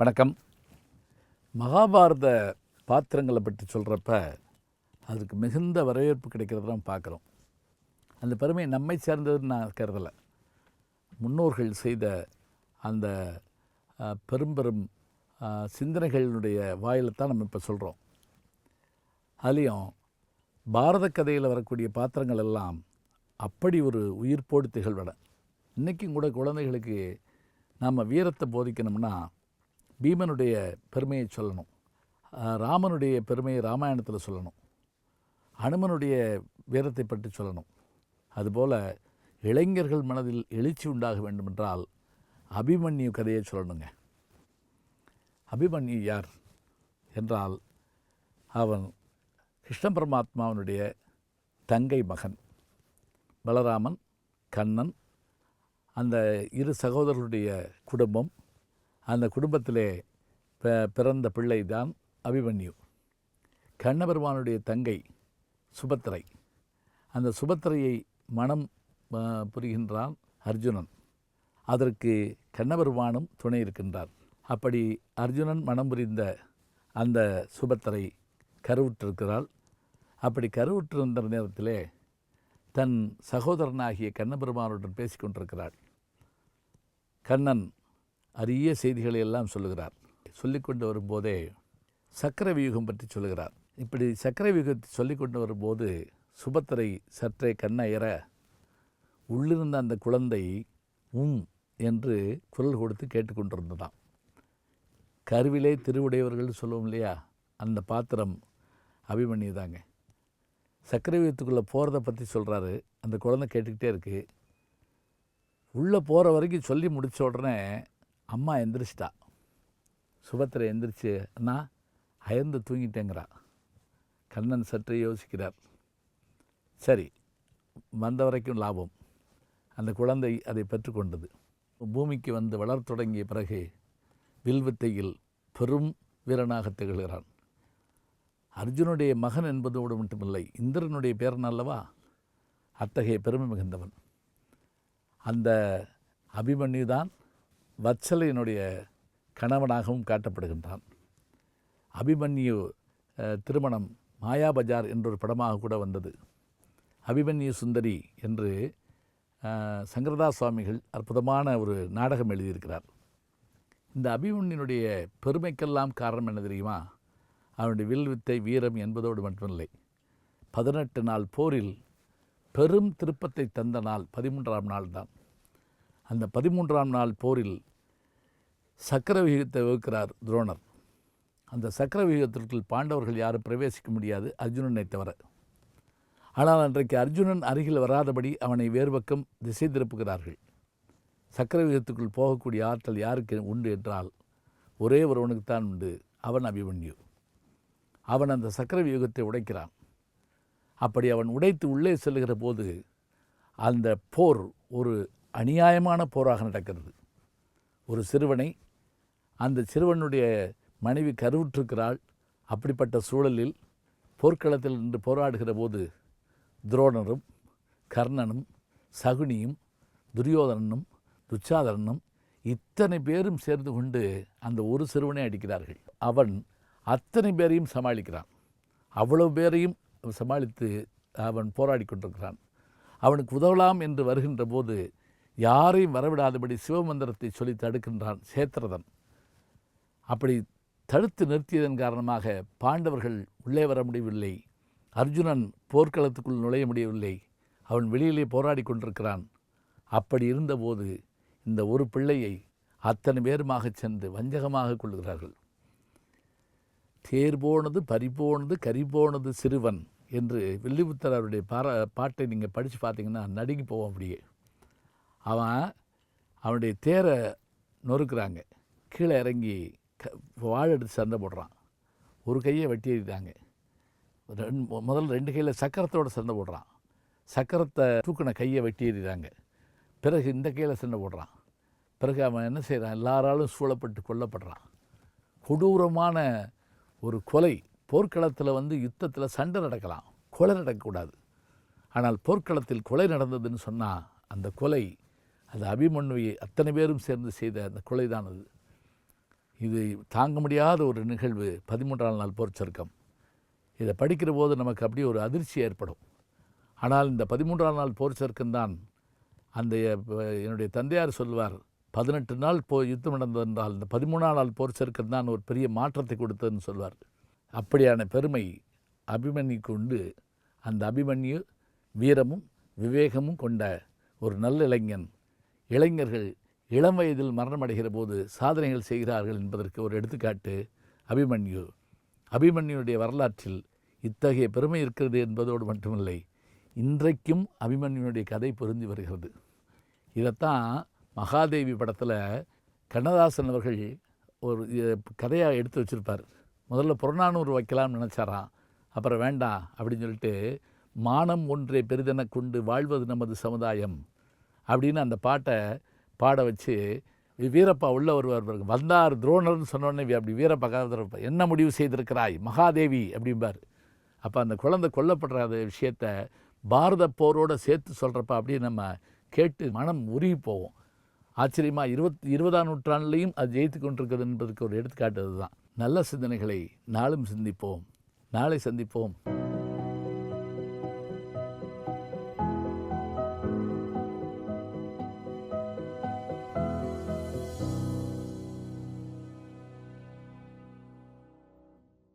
வணக்கம். மகாபாரத பாத்திரங்களை பற்றி சொல்கிறப்ப அதுக்கு மிகுந்த வரவேற்பு கிடைக்கிறத நம்ம பார்க்குறோம். அந்த பெருமை நம்மை சேர்ந்ததுன்னு நான் கருதலை. முன்னோர்கள் செய்த அந்த பெரும்பெரும் சிந்தனைகளினுடைய வாயில தான் நம்ம இப்போ சொல்கிறோம் அதுலேயும் பாரத கதையில் வரக்கூடிய பாத்திரங்கள் எல்லாம் அப்படி ஒரு உயிர்ப்போடு திகழ்வன. இன்றைக்கும் கூட குழந்தைகளுக்கு நாம் வீரத்தை போதிக்கணும்னா பீமனுடைய பெருமையை சொல்லணும். ராமனுடைய பெருமையை ராமாயணத்தில் சொல்லணும். அனுமனுடைய வீரத்தை பற்றி சொல்லணும். அதுபோல் இளைஞர்கள் மனதில் எழுச்சி உண்டாக வேண்டுமென்றால் அபிமன்யு கதையை சொல்லணுங்க. அபிமன்யு யார் என்றால் அவன் கிருஷ்ண பரமாத்மாவனுடைய தங்கை மகன். பலராமன் கண்ணன் அந்த இரு சகோதரர்களுடைய குடும்பம் அந்த குடும்பத்திலே ப- பிறந்த பிள்ளை தான் அபிமன்யு. கண்ணபெருமானுடைய தங்கை சுபத்திரை அந்த சுபத்திரையை மனம் புரிகின்றான் அர்ஜுனன். அதற்கு கண்ணபெருமானும் துணை இருக்கின்றார். அப்படி அர்ஜுனன் மனம் புரிந்த அந்த சுபத்திரை கருவுற்றிருக்கிறாள். அப்படி கருவுற்றிருந்த நேரத்திலே தன் சகோதரனாகிய கண்ணபெருமானுடன் பேசிக் கொண்டிருக்கிறாள் கண்ணன் அரிய செய்திகளை எல்லாம் சொல்லுகிறார். சொல்லிக்கொண்டு வரும்போதே சக்கர வியூகம் பற்றி சொல்லுகிறார். இப்படி சக்கர வியூகத்தை சொல்லிக்கொண்டு வரும்போது சுபத்திரை சற்றே கண்ணயர உள்ளிருந்த அந்த குழந்தை உம் என்று குரல் கொடுத்து கேட்டுக்கொண்டிருந்ததாம். கருவிலே திருவுடையவர்கள் சொல்லுவோம் இல்லையா? அந்த பாத்திரம் அபிமன்யு தாங்க. சக்கரவியூகத்துக்குள்ளே போகிறத பற்றி சொல்கிறாரு அந்த குழந்தை கேட்டுக்கிட்டே இருக்குது உள்ளே போகிற வரைக்கும் சொல்லி முடிச்ச உடனே அம்மா எந்திரிச்சிட்டா. சுபத்திரை எந்திரிச்சு அண்ணா அயர்ந்து தூங்கிட்டேங்கிறா. கண்ணன் சற்று யோசிக்கிறார். சரி வந்த வரைக்கும் லாபம். அந்த குழந்தை அதை பெற்றுக்கொண்டது. பூமிக்கு வந்து வளர் தொடங்கிய பிறகு வில்வித்தையில் பெரும் வீரனாக திகழ்கிறான். அர்ஜுனுடைய மகன் என்பதோடு மட்டுமில்லை இந்திரனுடைய பேரன் அல்லவா? அத்தகைய பெருமை மிகுந்தவன். அந்த அபிமன்யு தான் வத்சலையினுடைய கணவனாகவும் காட்டப்படுகின்றான். அபிமன்யு திருமணம் மாயாபஜார் என்றொரு படமாக கூட வந்தது. அபிமன்யு சுந்தரி என்று சங்கரதா சங்கரதாஸ் சுவாமிகள் அற்புதமான ஒரு நாடகம் எழுதியிருக்கிறார். இந்த அபிமன்யுனுடைய பெருமைக்கெல்லாம் காரணம் என்ன தெரியுமா? அவனுடைய வில் வித்தை வீரம் என்பதோடு மட்டுமில்லை. பதினெட்டு நாள் போரில் பெரும் திருப்பத்தை தந்த நாள் பதிமூன்றாம் நாள் தான் அந்த பதிமூன்றாம் நாள் போரில் சக்கர விகிதத்தை வகுக்கிறார் துரோணர். அந்த சக்கர விகிதத்திற்குள் பாண்டவர்கள் யாரும் பிரவேசிக்க முடியாது அர்ஜுனனை தவிர. ஆனால் அன்றைக்கு அர்ஜுனன் அருகில் வராதபடி அவனை வேறு பக்கம் திசை திருப்புகிறார்கள். சக்கர விகிதத்துக்குள் போகக்கூடிய ஆற்றல் யாருக்கு உண்டு என்றால் ஒரே ஒருவனுக்குத்தான் உண்டு அவன் அபிமன்யு. அவன் அந்த சக்கர வியூகத்தை உடைக்கிறான். அப்படி அவன் உடைத்து உள்ளே செல்லுகிற போது அந்த போர் ஒரு அநியாயமான போராக நடக்கிறது. ஒரு சிறுவனை அந்த சிறுவனுடைய மனைவி கருவுற்றிருக்கிறாள். அப்படிப்பட்ட சூழலில் போர்க்களத்தில் நின்று போராடுகிற போது துரோணரும் கர்ணனும் சகுனியும் துரியோதனனும் துச்சாதனனும் இத்தனை பேரும் சேர்ந்து கொண்டு அந்த ஒரு சிறுவனை அடிக்கிறார்கள். அவன் அத்தனை பேரையும் சமாளிக்கிறான். அவ்வளவு பேரையும் சமாளித்து அவன் போராடி கொண்டிருக்கிறான். அவனுக்கு உதவலாம் என்று வருகின்ற போது யாரையும் வரவிடாதபடி சிவமந்திரத்தை சொல்லி தடுக்கின்றான் சேத்திரதன். அப்படி தடுத்து நிறுத்தியதன் காரணமாக பாண்டவர்கள் உள்ளே வர முடியவில்லை. அர்ஜுனன் போர்க்களத்துக்குள் நுழைய முடியவில்லை. அவன் வெளியிலே போராடி கொண்டிருக்கிறான். அப்படி இருந்தபோது இந்த ஒரு பிள்ளையை அத்தனை பேருமாகச் சென்று வஞ்சகமாக கொள்கிறார்கள். தேர் போனது பறி போனது கரி போனது சிறுவன் என்று வில்லிபுத்தர் அவருடைய பாரா பாட்டை நீங்கள் படித்து பார்த்தீங்கன்னா நடுங்கி போவோம் அப்படியே. அவன் அவனுடைய தேரை நொறுக்கிறாங்க. கீழே இறங்கி க வாழை எடுத்து சண்டை போடுறான். ஒரு கையை வெட்டி எறிதாங்க. ரெண்டு முதல்ல ரெண்டு கையில் சக்கரத்தோட சண்டை போடுறான். சக்கரத்தை தூக்கின கையை வெட்டி எறிகிறாங்க பிறகு இந்த கையில் சண்டை போடுறான். பிறகு அவன் என்ன செய்கிறான் எல்லாராலும் சூழப்பட்டு கொல்லப்படுறான். கொடூரமான ஒரு கொலை போர்க்களத்தில் வந்து யுத்தத்தில் சண்டை நடக்கலாம். கொலை நடக்கக்கூடாது. ஆனால் போர்க்களத்தில் கொலை நடந்ததுன்னு சொன்னால் அந்த கொலை அது அபிமன்யுவை அத்தனை பேரும் சேர்ந்து செய்த அந்த கொலை தான் அது. இது தாங்க முடியாத ஒரு நிகழ்வு. பதிமூன்றாம் நாள் போர்ச்சருக்கம். இதை படிக்கிற போது நமக்கு அப்படியே ஒரு அதிர்ச்சி ஏற்படும். ஆனால் இந்த பதிமூன்றாம் நாள் போர் சர்க்கம்தான் அந்த என்னுடைய தந்தையார் சொல்வார் பதினெட்டு நாள் போ யுத்தம் நடந்ததென்றால் இந்த பதிமூணாம் நாள் போர் சர்க்கம் தான் ஒரு பெரிய மாற்றத்தை கொடுத்ததுன்னு சொல்வார். அப்படியான பெருமை அபிமன்யுக்கு உண்டு அந்த அபிமன்யு வீரமும் விவேகமும் கொண்ட ஒரு நல்ல இளைஞன். இளைஞர்கள் இளம் வயதில் மரணமடைகிற போது சாதனைகள் செய்கிறார்கள் என்பதற்கு ஒரு எடுத்துக்காட்டு அபிமன்யு. அபிமன்யுடைய வரலாற்றில் இத்தகைய பெருமை இருக்கிறது என்பதோடு மட்டுமில்லை இன்றைக்கும் அபிமன்யுனுடைய கதை பொருந்தி வருகிறது. இதைத்தான் மகாதேவி படத்தில் கண்ணதாசன் அவர்கள் ஒரு கதையாக எடுத்து வச்சிருப்பார். முதல்ல புறநானூறு வைக்கலாம்னு நினச்சாராம். அப்புறம் வேண்டாம் அப்படின்னு சொல்லிட்டு மானம் ஒன்றே பெரிதென கொண்டு வாழ்வது நமது சமுதாயம் அப்படின்னு அந்த பாட்டை பாட வச்சு வீரப்பா உள்ள வருவார் வந்தார் துரோணர்னு சொன்னோடனே அப்படி வீரப்பா கதறப்ப என்ன முடிவு செய்திருக்கிறாய்? மகாதேவி அப்படிம்பார். அப்போ அந்த குழந்தை கொல்லப்படுற அந்த விஷயத்த பாரத போரோடு சேர்த்து சொல்கிறப்ப அப்படியே நம்ம கேட்டு மனம் உருகி போவோம். ஆச்சரியமாக இருபத் இருபதாம் நூற்றாண்டுலேயும் அது ஜெயித்து கொண்டிருக்கிறது என்பதற்கு ஒரு எடுத்துக்காட்டு அதுதான். நல்ல சிந்தனைகளை நாளும் சிந்திப்போம். நாளை சந்திப்போம்.